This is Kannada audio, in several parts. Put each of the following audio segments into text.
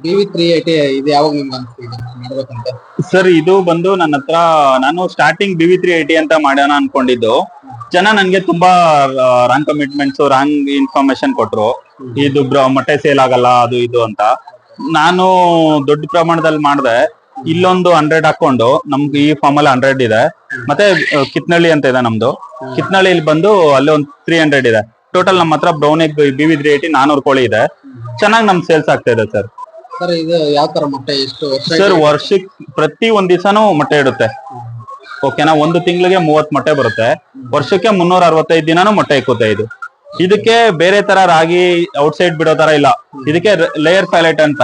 ತ್ರೀ ಸರ್, ಇದು ಬಂದು ನನ್ನ ಹತ್ರ ನಾನು starting B V three eighty ಅಂತ ಮಾಡೋಣ ಅನ್ಕೊಂಡಿದ್ದು. ಜನ ನನ್ಗೆ ತುಂಬಾ ರಾಂಗ್ ಕಮಿಟ್ಮೆಂಟ್ಸ್ ರಾಂಗ್ ಇನ್ಫಾರ್ಮೇಶನ್ ಕೊಟ್ರು. ಇದು ಮೊಟ್ಟೆ ಸೇಲ್ ಆಗಲ್ಲ, ಅದು ಇದು ಅಂತ. ನಾನು ದೊಡ್ಡ ಪ್ರಮಾಣದಲ್ಲಿ ಮಾಡಿದೆ. ಇಲ್ಲೊಂದು ಹಂಡ್ರೆಡ್ ಹಾಕೊಂಡು, ನಮ್ಗೆ ಈ ಫಾರ್ಮ್ ಅಲ್ಲಿ ಹಂಡ್ರೆಡ್ ಇದೆ. ಮತ್ತೆ ಕಿತ್ನಳ್ಳಿ ಅಂತ ಇದೆ ನಮ್ದು. ಕಿತ್ನಳ್ಳಿಲಿ ಬಂದು ಅಲ್ಲಿ ಒಂದು ತ್ರೀ ಹಂಡ್ರೆಡ್ ಇದೆ. ಟೋಟಲ್ ನಮ್ಮ ಹತ್ರ brown egg B V three eighty ನಾನೂರು ಕೋಳಿ ಇದೆ. ಚೆನ್ನಾಗಿ ನಮ್ ಸೇಲ್ಸ್ ಆಗ್ತಾ ಇದೆ, ಸರ್. ಸರ್ ಇದು ಯಾವ ತರ ಮೊಟ್ಟೆ? ಎಷ್ಟು ಸರ್ ವರ್ಷಕ್ ಪ್ರತಿ ಒಂದ್ ದಿವಸನೂ ಮೊಟ್ಟೆ ಇಡುತ್ತೆ. ಓಕೆನಾ ಒಂದು ತಿಂಗಳಿಗೆ ಮೂವತ್ ಮೊಟ್ಟೆ ಬರುತ್ತೆ. ವರ್ಷಕ್ಕೆ ಮುನ್ನೂರ ಅರವತ್ತೈದು ದಿನಾನು ಮೊಟ್ಟೆ ಇಕ್ಕುತ್ತೆ ಇದು. ಇದಕ್ಕೆ ಬೇರೆ ತರ ರಾಗಿ ಔಟ್ಸೈಡ್ ಬಿಡೋ ತರ ಇಲ್ಲ. ಇದಕ್ಕೆ ಲೇಯರ್ ಪ್ಯಾಲೆಟ್ ಅಂತ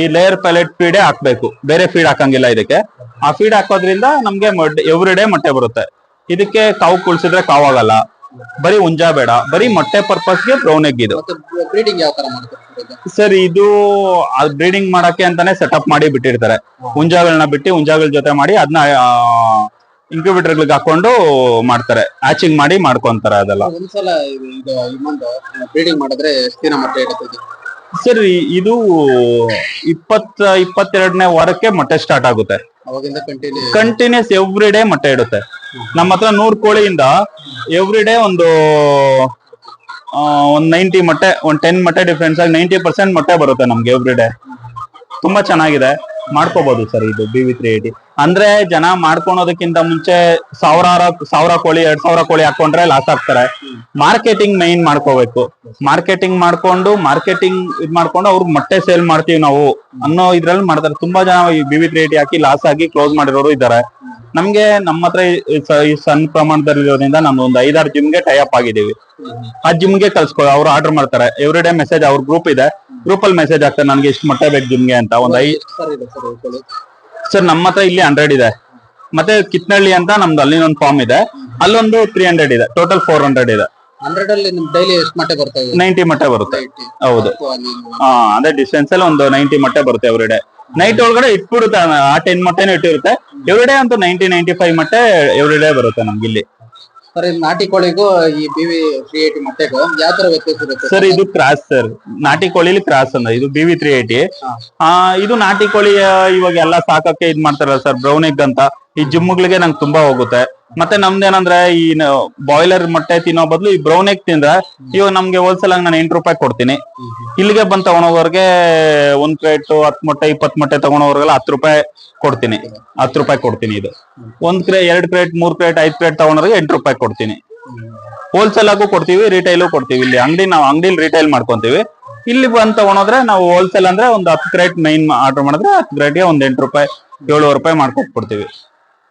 ಈ ಲೇಯರ್ ಪ್ಯಾಲೆಟ್ ಫೀಡೇ ಹಾಕ್ಬೇಕು. ಬೇರೆ ಫೀಡ್ ಹಾಕಂಗಿಲ್ಲ ಇದಕ್ಕೆ. ಆ ಫೀಡ್ ಹಾಕೋದ್ರಿಂದ ನಮ್ಗೆ ಎವ್ರಿ ಡೇ ಮೊಟ್ಟೆ ಬರುತ್ತೆ. ಇದಕ್ಕೆ ಕಾವು ಕುಳ್ಸಿದ್ರೆ ಕಾವಾಗಲ್ಲ. ಬರೀ ಹುಂಜ ಬೇಡ ಬರೀ ಮೊಟ್ಟೆ ಪರ್ಪಸ್ಗೆ ಬ್ರೌನ್ ಎಗ್ ಇದು. ಬ್ರೀಡಿಂಗ್ ಯಾವ ತರ ಮಾಡ್ತಾರೆ ಸರ್ ಇದು ಬ್ರೀಡಿಂಗ್ ಮಾಡಕ್ಕೆ ಅಂತಾನೆ ಸೆಟಪ್ ಮಾಡಿ ಬಿಟ್ಟಿರ್ತಾರೆ. ಹುಂಜಾಗಳನ್ನ ಬಿಟ್ಟು ಹುಂಜಾಗಳ ಜೊತೆ ಮಾಡಿ ಅದನ್ನ ಗಳಿಗೆ ಹಾಕೊಂಡು ಮಾಡ್ತಾರೆ. ಹ್ಯಾಚಿಂಗ್ ಮಾಡಿ ಮಾಡ್ಕೊಂತಾರೆ ಅದೆಲ್ಲ. ಒಂದ್ಸಲ ಇದು ಬ್ರೀಡಿಂಗ್ ಮಾಡಿದ್ರೆ ಎಷ್ಟು ದಿನ ಮೊಟ್ಟೆ ಇಡುತ್ತೆ ಸರ್ ಇದು ಇಪ್ಪತ್ತ ಇಪ್ಪತ್ತೆರಡನೇ ವಾರಕ್ಕೆ ಮೊಟ್ಟೆ ಸ್ಟಾರ್ಟ್ ಆಗುತ್ತೆ. ಕಂಟಿನ್ಯೂಸ್ ಎವ್ರಿ ಡೇ ಮೊಟ್ಟೆ ಇಡುತ್ತೆ. ನಮ್ಮ ಹತ್ರ ನೂರ್ ಕೋಳಿಯಿಂದ ಎವ್ರಿ ಡೇ ಒಂದು ಒಂದ್ ನೈಂಟಿ ಮೊಟ್ಟೆ, ಒಂದ್ ಟೆನ್ ಮೊಟ್ಟೆ ಡಿಫ್ರೆನ್ಸ್ ಆಗಿ ನೈಂಟಿ ಪರ್ಸೆಂಟ್ ಮೊಟ್ಟೆ ಬರುತ್ತೆ ನಮ್ಗೆ ಎವ್ರಿ ಡೇ ತುಂಬಾ ಚೆನ್ನಾಗಿದೆ. ಮಾಡ್ಕೋಬಹುದು ಸರ್ ಇದು ಬಿ ವಿ ತ್ರೀ ಏಟಿ ಅಂದ್ರೆ ಜನ ಮಾಡ್ಕೊಳೋದಕ್ಕಿಂತ ಮುಂಚೆ ಸಾವಿರಾರ, ಸಾವಿರ ಕೋಳಿ, ಎರಡ್ ಸಾವಿರ ಕೋಳಿ ಹಾಕೊಂಡ್ರೆ ಲಾಸ್ ಆಗ್ತಾರೆ. ಮಾರ್ಕೆಟಿಂಗ್ ಮೈನ್ ಮಾಡ್ಕೋಬೇಕು. ಮಾರ್ಕೆಟಿಂಗ್ ಮಾಡ್ಕೊಂಡು ಮಾರ್ಕೆಟಿಂಗ್ ಇದ್ ಮಾಡ್ಕೊಂಡು ಅವ್ರಿಗೆ ಮೊಟ್ಟೆ ಸೇಲ್ ಮಾಡ್ತೀವಿ ನಾವು ಅನ್ನೋ ಇದ್ರಲ್ಲಿ ಮಾಡ್ತಾರೆ. ತುಂಬಾ ಜನ ಈ ಬಿ ವಿ ತ್ರೀ ಏಟಿ ಹಾಕಿ ಲಾಸ್ ಆಗಿ ಕ್ಲೋಸ್ ಮಾಡಿರೋರು ಇದ್ದಾರೆ. ನಮ್ಗೆ ನಮ್ಮ ಹತ್ರ ಈ- ಸಣ್ಣ ಪ್ರಮಾಣದಲ್ಲಿ ಇರೋದ್ರಿಂದ ನಮ್ದು ಒಂದು ಐದಾರು ಜಿಮ್ಗೆ ಟೈ ಅಪ್ ಆಗಿದ್ದೀವಿ. ಆ ಜಿಮ್ಗೆ ಕಳ್ಸ್ಕೊ, ಅವ್ರು ಆರ್ಡರ್ ಮಾಡ್ತಾರೆ. ಎವ್ರಿ ಡೇ ಮೆಸೇಜ್ ಅವ್ರ ಗ್ರೂಪ್ ಇದೆ. ಗ್ರೂಪ್ ಅಲ್ಲಿ ಮೆಸೇಜ್ ಆಗ್ತಾರೆ ನನಗೆ ಇಷ್ಟು ಮೊಟ್ಟೆ ಬೇಕು ನಿಮ್ಗೆ ಅಂತ. ಒಂದ್ ಐ ಸರ್ ನಮ್ಮ ಹತ್ರ ಇಲ್ಲಿ ಹಂಡ್ರೆಡ್ ಇದೆ. ಮತ್ತೆ ಕಿತ್ನಳ್ಳಿ ಅಂತ ನಮ್ದು ಅಲ್ಲಿ ಒಂದು ಫಾರ್ಮ್ ಇದೆ. ಅಲ್ಲೊಂದು ತ್ರೀ ಹಂಡ್ರೆಡ್ ಇದೆ. ಟೋಟಲ್ ಫೋರ್ ಹಂಡ್ರೆಡ್ ಇದೆ. ಹಂಡ್ರೆಡ್ ಅಲ್ಲಿ ನಿಮ್ ಡೈಲಿ ಎಷ್ಟು ಮೊಟ್ಟೆ ಬರ್ತಾ ಇದೆ? ನೈಂಟಿ ಮೊಟ್ಟೆ ಬರುತ್ತೆ. ಹೌದು. ಹಾ ಅದೇ ಡಿಸ್ಟೆನ್ಸ್ ಅಲ್ಲಿ ಒಂದು ನೈಂಟಿ ಮೊಟ್ಟೆ ಬರುತ್ತೆ ಎವ್ರಿ ಡೇ ನೈಟ್ ಒಳಗಡೆ ಇಟ್ಬಿಡುತ್ತೆ ಆ ಟೆನ್ ಮೊಟ್ಟೆನೂ ಇಟ್ಟಿರುತ್ತೆ. ಎವ್ರಿ ಡೇ ಅಂತೂ ನೈಂಟಿ ನೈಂಟಿ ಫೈವ್ ಮೊಟ್ಟೆ ಎವ್ರಿ ಡೇ ಬರುತ್ತೆ ನಮ್ಗೆ ಇಲ್ಲಿ. ಸರ್ ಇದು ನಾಟಿ ಕೋಳಿಗೂ ಈ ಬಿವಿ ತ್ರೀ ಏಟಿ ಮೊಟ್ಟೆಗೂ ಯಾವ ತರ ವ್ಯತ್ಯಾಸ ಇರುತ್ತೆ? ಸರ್ ಇದು ಕ್ರಾಸ್ ಸರ್ ನಾಟಿ ಕೋಳಿಲಿ ಕ್ರಾಸ್ ಅಂದ. ಇದು ಬಿವಿ ತ್ರೀ ಏಟಿ ಆ ಇದು ನಾಟಿ ಕೋಳಿ ಇವಾಗ ಎಲ್ಲಾ ಸಾಕಕ್ಕೆ ಇದ್ ಮಾಡ್ತಾರಲ್ಲ ಸರ್ ಬ್ರೌನ್ ಎಗ್ ಅಂತ. ಈ ಜಿಮ್ಗಳಿಗೆ ನಂಗೆ ತುಂಬಾ ಹೋಗುತ್ತೆ. ಮತ್ತೆ ನಮ್ದೇನಂದ್ರೆ, ಈ ಬಾಯ್ಲರ್ ಮೊಟ್ಟೆ ತಿನ್ನೋ ಬದಲು ಈ ಬ್ರೌನ್ ಎಗ್ ತಿಂದ್ರೆ, ಇವಾಗ ನಮ್ಗೆ ಹೋಲ್ಸೇಲ್ ಆಗಿ ನಾನು ಎಂಟು ರೂಪಾಯಿ ಕೊಡ್ತೀನಿ. ಇಲ್ಲಿಗೆ ಬಂದ್ ತಗೊಂಡೋಗೋರ್ಗೆ ಒಂದ್ ಕ್ರೇಟ್ ಹತ್ ಮೊಟ್ಟೆ ಇಪ್ಪತ್ ಮೊಟ್ಟೆ ತಗೊಂಡೋರ್ಗೆಲ್ಲ ಹತ್ತು ರೂಪಾಯಿ ಕೊಡ್ತೀನಿ. ಹತ್ತು ರೂಪಾಯಿ ಕೊಡ್ತೀನಿ ಇದು. ಒಂದ್ ಕ್ರೇ ಎರಡ್ ಕ್ರೇಟ್ ಮೂರ್ ಕ್ರೇಟ್ ಐದ್ ಕ್ರೇಟ್ ತಗೊಂಡ್ರಿಗೆ ಎಂಟು ರೂಪಾಯಿ ಕೊಡ್ತೀನಿ. ಹೋಲ್ಸೇಲ್ ಆಗು ಕೊಡ್ತೀವಿ ರಿಟೈಲು ಕೊಡ್ತೀವಿ. ಇಲ್ಲಿ ಅಂಗಡಿ ನಾವು ಅಂಗಡಿಲಿ ರಿಟೈಲ್ ಮಾಡ್ಕೊಂತೀವಿ. ಇಲ್ಲಿ ಬಂದ್ ತಗೊಂಡೋದ್ರೆ ನಾವು ಹೋಲ್ಸೇಲ್ ಅಂದ್ರೆ ಒಂದು ಹತ್ತು ಕ್ರೇಟ್ ಮೈನ್ ಆರ್ಡರ್ ಮಾಡಿದ್ರೆ ಹತ್ತು ಕ್ರೇಟ್ಗೆ ಒಂದ್ ಎಂಟು ರೂಪಾಯಿ, ಏಳುವರೆ ರೂಪಾಯಿ ಮಾಡ್ಕೊಟ್ಬಿಡ್ತೀವಿ.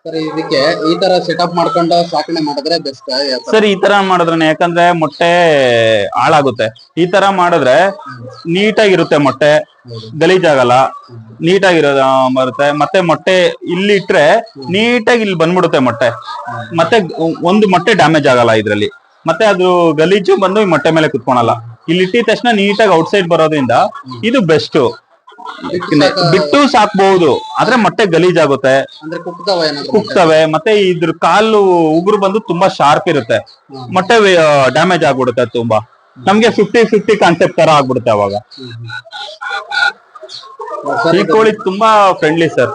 ಸರ್ ಇದಕ್ಕೆ ಈ ತರ ಸೆಟಪ್ ಮಾಡ್ಕೊಂಡು ಸಾಕಣೆ ಮಾಡಿದ್ರೆ ಬೆಸ್ಟ್ ಸರ್ ಈ ತರ ಮಾಡಿದ್ರೆ ಯಾಕಂದ್ರೆ ಮೊಟ್ಟೆ ಹಾಳಾಗುತ್ತೆ. ಈ ತರ ಮಾಡಿದ್ರೆ ನೀಟಾಗಿರುತ್ತೆ ಮೊಟ್ಟೆ ಗಲೀಜಾಗಲ್ಲ ನೀಟಾಗಿರೋದ ಬರುತ್ತೆ. ಮತ್ತೆ ಮೊಟ್ಟೆ ಇಲ್ಲಿ ಇಟ್ರೆ ನೀಟಾಗಿ ಇಲ್ಲಿ ಬಂದ್ಬಿಡುತ್ತೆ ಮೊಟ್ಟೆ. ಮತ್ತೆ ಒಂದು ಮೊಟ್ಟೆ ಡ್ಯಾಮೇಜ್ ಆಗಲ್ಲ ಇದ್ರಲ್ಲಿ. ಮತ್ತೆ ಅದು ಗಲೀಜು ಬಂದು ಈ ಮೊಟ್ಟೆ ಮೇಲೆ ಕುತ್ಕೊಳಲ್ಲ. ಇಲ್ಲಿ ಇಟ್ಟಿದ ತಕ್ಷಣ ನೀಟಾಗಿ ಔಟ್ಸೈಡ್ ಬರೋದ್ರಿಂದ ಇದು ಬೆಸ್ಟ್ ಬಿಟ್ಟು ಸಾಕ್ಬಹುದು ಆದ್ರೆ ಮೊಟ್ಟೆ ಗಲೀಜಾಗುತ್ತೆ. ಅಂದ್ರೆ ಕುಕ್ತವೆ ಏನಾದ್ರು ಕುಗ್ತವೆ ಮತ್ತೆ ಇದ್ರ ಕಾಲು ಉಗುರು ಬಂದು ತುಂಬಾ ಶಾರ್ಪ್ ಇರುತ್ತೆ. ಮೊಟ್ಟೆ ಡ್ಯಾಮೇಜ್ ಆಗ್ಬಿಡುತ್ತೆ ತುಂಬಾ. ನಮ್ಗೆ ಫಿಫ್ಟಿ ಫಿಫ್ಟಿ ಕಾನ್ಸೆಪ್ಟ್ ತರ ಆಗ್ಬಿಡುತ್ತೆ ಅವಾಗ. ಈ ಕೋಳಿ ತುಂಬಾ ಫ್ರೆಂಡ್ಲಿ ಸರ್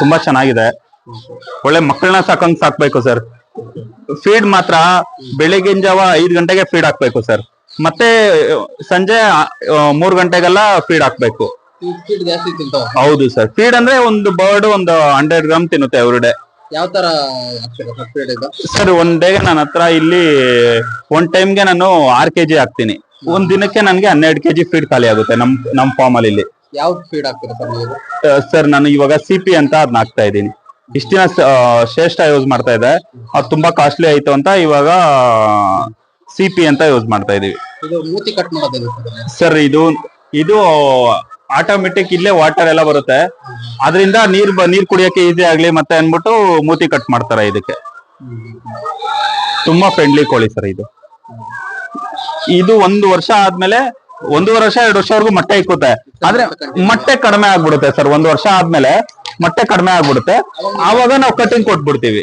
ತುಂಬಾ ಚೆನ್ನಾಗಿದೆ. ಒಳ್ಳೆ ಮಕ್ಕಳನ್ನ ಸಾಕಂಗ್ ಸಾಕ್ಬೇಕು ಸರ್. ಫೀಡ್ ಮಾತ್ರ ಬೆಳಿಗಿನ ಜಾವ ಐದ್ ಗಂಟೆಗೆ ಫೀಡ್ ಹಾಕ್ಬೇಕು ಸರ್. ಮತ್ತೆ ಸಂಜೆ ಮೂರ್ ಗಂಟೆಗೆಲ್ಲ ಫೀಡ್ ಹಾಕ್ಬೇಕು. ಹೌದು ಸರ್. ಫೀಡ್ ಅಂದ್ರೆ ಒಂದು ಬರ್ಡ್ ಒಂದು ಹಂಡ್ರೆಡ್ ಗ್ರಾಮ್ ತಿನ್ನುತ್ತೆ ಎವ್ರಿ ಡೇ ಯಾವ ತರ ಸರ್ ಒಂದ್ ಡೇಗೆ ನನ್ನ ಹತ್ರ ಇಲ್ಲಿ ಒನ್ ಟೈಮ್ಗೆ ನಾನು ಆರ್ ಕೆಜಿ ಹಾಕ್ತೀನಿ. ಒಂದ್ ದಿನಕ್ಕೆ ನನ್ಗೆ ಹನ್ನೆರಡು ಕೆಜಿ ಫೀಡ್ ಖಾಲಿ ಆಗುತ್ತೆ ನಮ್ ನಮ್ ಫಾರ್ಮ್ ಅಲ್ಲಿ. ಇಲ್ಲಿ ಯಾವ ಫೀಡ್ ಹಾಕ್ತೀರಾ ಸರ್ ನೀವು? ಸರ್ ನಾನು ಇವಾಗ ಸಿ ಪಿ ಅಂತ ಅದನ್ನ ಹಾಕ್ತಾ ಇದ್ದೀನಿ. ಇಷ್ಟಿನ ಶ್ರೇಷ್ಠ ಯೂಸ್ ಮಾಡ್ತಾ ಇದ್ದೆ ಅದು ತುಂಬಾ ಕಾಸ್ಟ್ಲಿ ಆಯ್ತು ಅಂತ ಇವಾಗ ಸಿ ಪಿ ಅಂತ ಯೂಸ್ ಮಾಡ್ತಾ ಇದೀವಿ. ಇದು ಮೂತಿ ಕಟ್ ಮಾಡೋದೇನು ಸರ್? ಸರ್ ಇದು ಇದು ಆಟೋಮೆಟಿಕ್ ಇಲ್ಲೇ ವಾಟರ್ ಎಲ್ಲ ಬರುತ್ತೆ. ಅದರಿಂದ ನೀರ್ ಬ- ನೀರ್ ಕುಡಿಯಕ್ಕೆ ಈಸಿ ಆಗ್ಲಿ ಮತ್ತೆ ಅನ್ಬಿಟ್ಟು ಮೂತಿ ಕಟ್ ಮಾಡ್ತಾರೆ ಇದಕ್ಕೆ. ತುಂಬಾ ಫ್ರೆಂಡ್ಲಿ ಕೋಳಿ ಸರ್ ಇದು. ಇದು ಒಂದು ವರ್ಷ ಆದ್ಮೇಲೆ ಒಂದೂವರೆ ವರ್ಷ, ಎರಡು ವರ್ಷವರೆಗೂ ಮೊಟ್ಟೆ ಇಕ್ಕುತ್ತೆ. ಆದ್ರೆ ಮೊಟ್ಟೆ ಕಡಿಮೆ ಆಗ್ಬಿಡುತ್ತೆ ಸರ್, ಒಂದು ವರ್ಷ ಆದ್ಮೇಲೆ ಮೊಟ್ಟೆ ಕಡಿಮೆ ಆಗ್ಬಿಡುತ್ತೆ. ಆವಾಗ ನಾವು ಕಟಿಂಗ್ ಕೊಟ್ಬಿಡ್ತೀವಿ.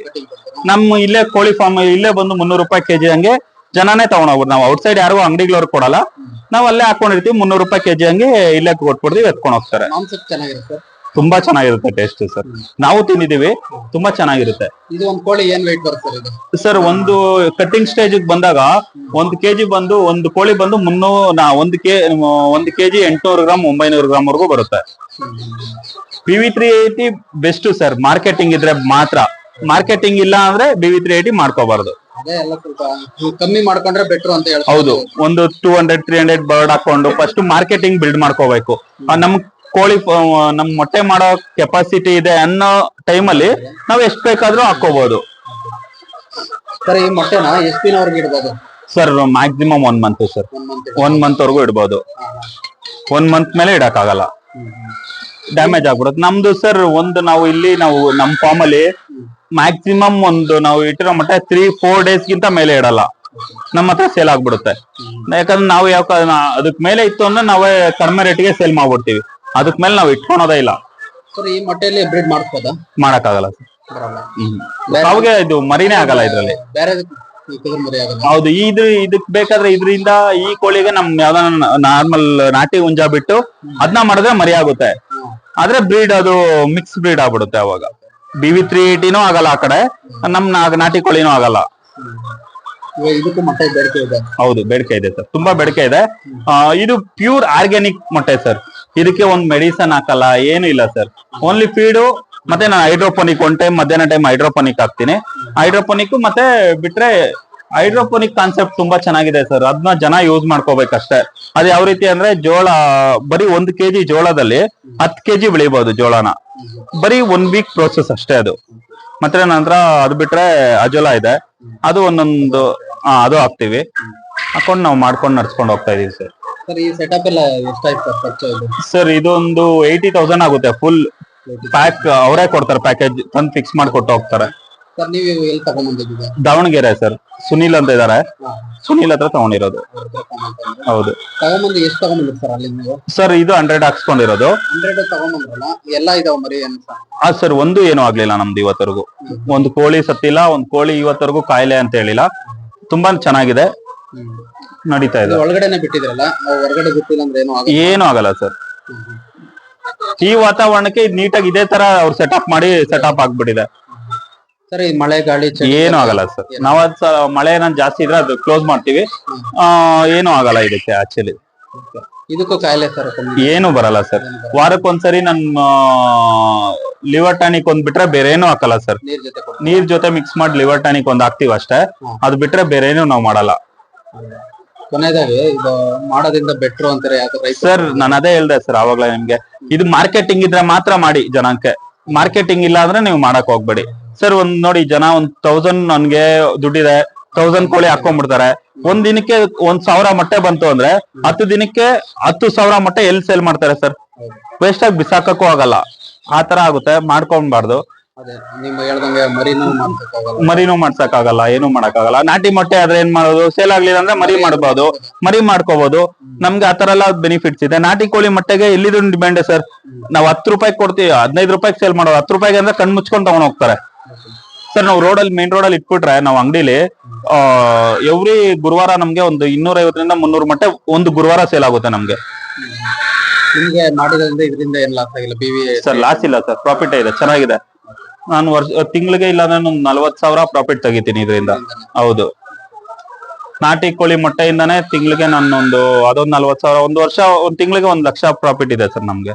ನಮ್ಮ ಇಲ್ಲೇ ಕೋಳಿ ಫಾರ್ಮ್ ಇಲ್ಲೇ ಬಂದು ಮುನ್ನೂರು ರೂಪಾಯಿ ಕೆಜಿ ಹಂಗೆ ಜನನೇ ತಗೊಂಡೋಗ್ಬೋದು ನಾವು ಔಟ್ ಸೈಡ್ ಯಾರಿಗೂ ಅಂಗಡಿಗಳವ್ರು ಕೊಡಲ್ಲ. ನಾವು ಅಲ್ಲೇ ಹಾಕೊಂಡಿರ್ತೀವಿ, ಮುನ್ನೂರು ರೂಪಾಯಿ ಕೆಜಿ ಹಂಗೆ ಇಲ್ಲೇ ಕೊಟ್ಬಿಡ್ತೀವಿ, ಎತ್ಕೊಂಡು ಹೋಗ್ತಾರೆ. ತುಂಬಾ ಚೆನ್ನಾಗಿರುತ್ತೆ ಟೇಸ್ಟ್ ಸರ್ ನಾವು ತಿಂದಿದೀವಿ ತುಂಬಾ ಚೆನ್ನಾಗಿರುತ್ತೆ. ಇದು ಒಂದು ಕೋಳಿ ಏನ್ ವೆಯ್ಟ್ ಬರುತ್ತೆ ಸರ್ ಇದು? ಸರ್ ಒಂದು ಕಟ್ಟಿಂಗ್ ಸ್ಟೇಜ್ ಬಂದಾಗ ಒಂದ್ ಕೆಜಿ ಬಂದು ಒಂದು ಕೋಳಿ ಬಂದು ಮುನ್ನೂ ನಾ ಒಂದು ಕೆ ಒಂದು ಕೆಜಿ ಎಂಟ್ನೂರು ಗ್ರಾಮ್ ಒಂಬೈನೂರು ಗ್ರಾಮ್ ವರೆಗೂ ಬರುತ್ತೆ. B V three eighty best sir marketing ಇದ್ರೆ ಮಾತ್ರ. ಮಾರ್ಕೆಟಿಂಗ್ ಇಲ್ಲ ಅಂದ್ರೆ ಬಿ ವಿ ತ್ರೀ ಏಟಿ ಮಾಡ್ಕೋಬಾರ್ದು. ಅದೇ ಎಲ್ಲ ಸ್ವಲ್ಪ ಕಮ್ಮಿ ಮಾಡ್ಕೊಂಡ್ರೆ ಬೆಟ್ರು ಅಂತ ಹೇಳಿ ಹೌದು. ಒಂದು two hundred three hundred bird ಹಾಕೊಂಡು ಫಸ್ಟ್ ಮಾರ್ಕೆಟಿಂಗ್ ಬಿಲ್ಡ್ ಮಾಡ್ಕೋಬೇಕು. ನಮ್ ಕೋಳಿ ನಮ್ ಮೊಟ್ಟೆ ಮಾಡೋ ಕೆಪಾಸಿಟಿ ಇದೆ ಅನ್ನೋ ಟೈಮ್ ಅಲ್ಲಿ ನಾವ್ ಎಷ್ಟ್ ಬೇಕಾದ್ರೂ ಹಾಕೋಬಹುದು ಸರ್ ಈ ಮೊಟ್ಟೆನ? ಎಷ್ಟು ದಿನವರೆಗೆ ಇಡಬಹುದು sir maximum one month sir. One month ವರೆಗೂ ಇಡ್ಬೋದು. ಒನ್ ಮಂತ್ ಮೇಲೆ ಇಡಕ್ಕಾಗಲ್ಲ. ಡ್ಯಾಮೇಜ್ ಆಗ್ಬಿಡುತ್ತೆ. ನಮ್ದು ಸರ್ ಒಂದು ನಾವು ಇಲ್ಲಿ ನಾವು ನಮ್ ಫಾರ್ಮ್ ಅಲ್ಲಿ ಮ್ಯಾಕ್ಸಿಮಮ್ ಒಂದು ನಾವು ಇಟ್ಟಿರೋ ಮಟ್ಟ ತ್ರೀ ಫೋರ್ ಡೇಸ್ ಗಿಂತ ಮೇಲೆ ಇಡಲ್ಲ. ನಮ್ಮ ಹತ್ರ ಸೇಲ್ ಆಗ್ಬಿಡುತ್ತೆ. ಯಾಕಂದ್ರೆ ನಾವು ಯಾವ ಅದಕ್ ಮೇಲೆ ಇತ್ತು ಅಂದ್ರೆ ನಾವೇ ಕಡಿಮೆ ರೇಟ್ಗೆ ಸೇಲ್ ಮಾಡ್ಬಿಡ್ತೀವಿ. ಅದಕ್ ಮೇಲೆ ನಾವು ಇಟ್ಕೊಳೋದೇ ಇಲ್ಲ. ಸರ್ ಈ ಮೊಟ್ಟೆಯಲ್ಲಿ ಬ್ರೀಡ್ ಮಾಡಕ್ಕಾಗಲ್ಲ ಸರ್. ಬರಲ್ಲ. ಹ್ಮ್. ಅವಾಗೆ ಇದು ಮರಿನೇ ಆಗಲ್ಲ ಇದ್ರಲ್ಲಿ. ಬೇರೆ ಕುದುರೆ ಮರಿ ಆಗಲ್ಲ. ಹೌದು ಇದು ಇದಕ್ ಬೇಕಾದ್ರೆ ಇದ್ರಿಂದ ಈ ಕೋಳಿಗೆ ನಮ್ ಯಾವ್ದಾನ ನಾರ್ಮಲ್ ನಾಟಿ ಉಂಜ ಬಿಟ್ಟು ಅದನ್ನ ಮಾಡಿದ್ರೆ ಮರಿ ಆಗುತ್ತೆ. ಆದ್ರೆ ಬ್ರೀಡ್ ಅದು ಮಿಕ್ಸ್ ಬ್ರೀಡ್ ಆಗ್ಬಿಡುತ್ತೆ ಅವಾಗ. ಬಿ ವಿ ತ್ರೀ ಏಟಿನೂ ಆಗಲ್ಲ ಆ ಕಡೆ. ನಮ್ ನಾಟಿ ಕೋಳಿನೂ ಆಗಲ್ಲ. ಇವಾಗ ಇದಕ್ಕೂ ಮೊಟ್ಟೆ ಬೇಡಿಕೆ ಇದೆ. ಹೌದು ಬೇಡಿಕೆ ಇದೆ ಸರ್. ತುಂಬಾ ಬೇಡಿಕೆ ಇದೆ. ಇದು ಪ್ಯೂರ್ ಆರ್ಗ್ಯಾನಿಕ್ ಮೊಟ್ಟೆ ಸರ್. ಇದಕ್ಕೆ ಒಂದ್ ಮೆಡಿಸನ್ ಹಾಕಲ್ಲ, ಏನು ಇಲ್ಲ ಸರ್ ಓನ್ಲಿ ಫೀಡು ಮತ್ತೆ ನಾನು ಹೈಡ್ರೋಪೋನಿಕ್ ಒನ್ ಟೈಮ್ ಮಧ್ಯಾಹ್ನ ಟೈಮ್ ಹೈಡ್ರೋಪೋನಿಕ್ ಹಾಕ್ತೀನಿ. ಹೈಡ್ರೋಪೋನಿಕ್ ಮತ್ತೆ ಬಿಟ್ರೆ ಹೈಡ್ರೋಪೋನಿಕ್ ಕಾನ್ಸೆಪ್ಟ್ ತುಂಬಾ ಚೆನ್ನಾಗಿದೆ ಸರ್ ಅದನ್ನ ಜನ ಯೂಸ್ ಮಾಡ್ಕೋಬೇಕಷ್ಟೇ. ಅದ್ ಯಾವ ರೀತಿ ಅಂದ್ರೆ ಜೋಳ, ಬರೀ ಒಂದ್ ಕೆಜಿ ಜೋಳದಲ್ಲಿ ಹತ್ತು ಕೆಜಿ ಬೆಳಿಬಹುದು ಜೋಳನ. ಬರೀ ಒನ್ ವೀಕ್ ಪ್ರೋಸೆಸ್ ಅಷ್ಟೇ ಅದು. ಮತ್ತೆ ನಂತರ ಅದು ಬಿಟ್ರೆ ಅಜೋಲಾ ಇದೆ. ಅದು ಒಂದೊಂದು ಅದು ಹಾಕ್ತಿವಿ. ಹಾಕೊಂಡು ನಾವು ಮಾಡ್ಕೊಂಡು ನಡ್ಸ್ಕೊಂಡು ಹೋಗ್ತಾ ಇದೀವಿ ಸರ್ ಸರ್ ಈ ಸೆಟಪ್ ಎಲ್ಲ ಎಷ್ಟಾಯ್ತು ಸರ್ ಖರ್ಚು ಇದು ಸರ್ ಇದೊಂದು ಏಯ್ಟಿ ತೌಸಂಡ್ ಆಗುತ್ತೆ ಫುಲ್ ಪ್ಯಾಕ್ ಅವರೇ ಕೊಡ್ತಾರೆ ಪ್ಯಾಕೇಜ್ ತಂದು ಫಿಕ್ಸ್ ಮಾಡಿ ಕೊಟ್ಟು ಹೋಗ್ತಾರೆ. ಸರ್ ನೀವು ಎಲ್ಲಿ ದಾವಣಗೆರೆ ಸರ್ ಸುನೀಲ್ ಅಂತ ಇದಾರೆ. ಸುನೀಲ್ ಹತ್ರ ತಗೊಂಡಿರೋದು. ಹೌದು. ತಗೊಂಬಂದು ಎಷ್ಟು ತಗೊಂಬಂದ್ರಿ ಸರ್ ಅಲ್ಲಿ ನೀವು? ಸರ್ ಇದು ಹಂಡ್ರೆಡ್ ಹಾಕ್ಸ್ಕೊಂಡಿರೋದು. ಹಂಡ್ರೆಡ್ ತಗೊಂಬಂದ್ರಲ್ಲ ಎಲ್ಲ ಇದಾವ ಮರಿ ಏನು ಸರ್? ಆ ಸರ್ ಒಂದು ಏನು ಆಗ್ಲಿಲ್ಲ ನಮ್ದು ಇವತ್ತರೆಗೂ. ಒಂದು ಕೋಳಿ ಸತ್ತಿಲ್ಲ ಒಂದು ಕೋಳಿ ಇವತ್ತರೆಗೂ ಕಾಯಿಲೆ ಅಂತ ಹೇಳಿಲ್ಲ. ತುಂಬಾ ಚೆನ್ನಾಗಿದೆ. ನಡೀತಾ ಇದೆ. ಒಳಗಡೆನೆ ಬಿಟ್ಟಿದ್ರಲ್ಲ ಹೊರಗಡೆ ಬಿಟ್ಟಿಲ್ಲ ಅಂದ್ರೆ ಏನು ಆಗಲ್ಲ? ಏನು ಆಗಲ್ಲ ಸರ್. ಈ ವಾತಾವರಣಕ್ಕೆ ಇದು ನೀಟಾಗಿ ಇದೇ ತರ ಅವ್ರು ಸೆಟಪ್ ಮಾಡಿ ಸೆಟಪ್ ಆಗ್ಬಿಟ್ಟಿದೆ. ಸರ್ ಈ ಮಳೆ ಗಾಳಿ ಚಳಿ ಏನು ಆಗಲ್ಲ ಸರ್. ನಾವ್ ಅದ್ ಸ- ಮಳೆ ಏನಾದ್ರು ಜಾಸ್ತಿ ಇದ್ರೆ ಅದು ಕ್ಲೋಸ್ ಮಾಡ್ತೀವಿ. ಆ, ಏನು ಆಗಲ್ಲ ಇದಕ್ಕೆ ಆಕ್ಚುಲಿ ಇದಕ್ಕೂ ಕಾಯಿಲೆ ಸರ್ ಕಮ್ಮಿ ಏನು ಬರಲ್ಲ ಸರ್. ವಾರಕ್ಕೊಂದ್ಸರಿ ನನ್ ಲಿವರ್ ಟಾನಿಕ್ ಒಂದ್ ಬಿಟ್ರೆ ಬೇರೆ ಏನು ಹಾಕಲ್ಲ ಸರ್. ನೀರ್ ಜೊತೆ ಕೊಟ್ಟು ನೀರ್ ಜೊತೆ ಮಿಕ್ಸ್ ಮಾಡಿ ಲಿವರ್ ಟಾನಿಕ್ ಒಂದ್ ಹಾಕ್ತಿವಿ ಅಷ್ಟೇ. ಅದು ಬಿಟ್ರೆ ಬೇರೆ ಏನು ನಾವು ಮಾಡಲ್ಲ. ಕೊನೆಯದಾಗಿ ಇದು ಮಾಡೋದ್ರಿಂದ ಬೆಟ್ರು ಅಂತಾರೆ ಯಾಕೆ ರೈತ ಸರ್ ನಾನು ಅದೇ ಹೇಳ್ದೆ ಸರ್ ಆವಾಗ್ಲೇ ನಿಮ್ಗೆ. ಇದು ಮಾರ್ಕೆಟಿಂಗ್ ಇದ್ರೆ ಮಾತ್ರ ಮಾಡಿ ಜನಕ್ಕೆ ಮಾರ್ಕೆಟಿಂಗ್ ಇಲ್ಲ ಅಂದ್ರೆ ನೀವು ಮಾಡಕ್ ಹೋಗ್ಬೇಡಿ. ಸರ್ ಒಂದ್ ನೋಡಿ ಜನ ಒಂದ್ ತೌಸಂಡ್ ನನ್ಗೆ ದುಡ್ಡಿದೆ ತೌಸಂಡ್ ಕೋಳಿ ಹಾಕೊಂಡ್ಬಿಡ್ತಾರೆ ಒಂದ್ ದಿನಕ್ಕೆ ಒಂದ್ ಸಾವಿರ ಮೊಟ್ಟೆ ಬಂತು ಅಂದ್ರೆ ಹತ್ತು ದಿನಕ್ಕೆ ಹತ್ತು ಸಾವಿರ ಮೊಟ್ಟೆ ಎಲ್ಲಿ ಸೇಲ್ ಮಾಡ್ತಾರೆ ಸರ್ ವೇಸ್ಟ್ ಆಗಿ ಬಿಸಾಕಕ್ಕೂ ಆಗಲ್ಲ. ಆ ತರ ಆಗುತ್ತೆ ಮಾಡ್ಕೊಂಬಾರ್ದು ಅದೇ ನಿಮ್ಮ ಹೇಳ್ದಂಗೆ ಮರಿನೂ ಮಾಡ್ಸಕ್ಕಾಗಲ್ಲ. ಮರಿನೂ ಮಾಡ್ಸಕ್ಕಾಗಲ್ಲ ಏನು ಮಾಡಕ್ಕಾಗಲ್ಲ. ನಾಟಿ ಮೊಟ್ಟೆ ಆದ್ರೆ ಏನ್ ಮಾಡೋದು? ಸೇಲ್ ಆಗ್ಲಿಲ್ಲ ಅಂದ್ರೆ ಮರಿ ಮಾಡ್ಬೋದು ಮರಿ ಮಾಡ್ಕೋಬಹುದು ನಮ್ಗೆ ಆತರ ಎಲ್ಲ ಬೆನಿಫಿಟ್ಸ್ ಇದೆ. ನಾಟಿ ಕೋಳಿ ಮೊಟ್ಟೆಗೆ ಎಲ್ಲಿದ್ರು ಡಿಮ್ಯಾಂಡ್ ಸರ್? ನಾವ್ ಹತ್ತು ರೂಪಾಯಿ ಕೊಡ್ತೀವಿ ಹದಿನೈದು ರೂಪಾಯಿ ಸೇಲ್ ಮಾಡೋದು ಹತ್ತು ರೂಪಾಯಿಗೆ ಅಂದ್ರೆ ಕಣ್ ಮುಚ್ಕೊಂಡ್ ತಗೊಂಡ್ ಹೋಗ್ತಾರೆ. ಸರ್ ನಾವು ರೋಡಲ್ಲಿ ಮೇನ್ ಅಲ್ಲಿ ಇಟ್ಬಿಟ್ರೆ ನಾವು ಅಂಗಡಿಲಿ ಎವ್ರಿ ಗುರುವಾರ ನಮ್ಗೆ ಒಂದು ಇನ್ನೂರ ಐವತ್ತರಿಂದ ಮುನ್ನೂರು ಮೊಟ್ಟೆ ಒಂದು ಗುರುವಾರ ಸೇಲ್ ಆಗುತ್ತೆ ನಮ್ಗೆ. ನಿಮ್ಗೆ ಮಾಡಿದ್ರಿಂದ ಏನ್ ಲಾಸ್ ಆಗಿಲ್ಲ? ಬಿ ಸರ್ ಲಾಸ್ ಇಲ್ಲ ಸರ್. ಪ್ರಾಫಿಟ್ ಇದೆ. ಚೆನ್ನಾಗಿದೆ. ನಾನು ವರ್ಷ, ತಿಂಗಳಿಗೆ ಇಲ್ಲ, ನಾನು ಒಂದು ನಲ್ವತ್ ಸಾವಿರ ಪ್ರಾಫಿಟ್ ತೆಗಿತೀನಿ ಇದರಿಂದ. ಹೌದು. ನಾಟಿ ಕೋಳಿ ಮೊಟ್ಟೆಯಿಂದಾನೇ ತಿಂಗಳಿಗೆ ನಾನು ಒಂದು, ಅದೊಂದು ನಲ್ವತ್ ಸಾವಿರ, ಒಂದು ವರ್ಷ, ಒಂದ್ ತಿಂಗಳಿಗೆ ಒಂದ್ ಲಕ್ಷ ಪ್ರಾಫಿಟ್ ಇದೆ ಸರ್ ನಮ್ಗೆ.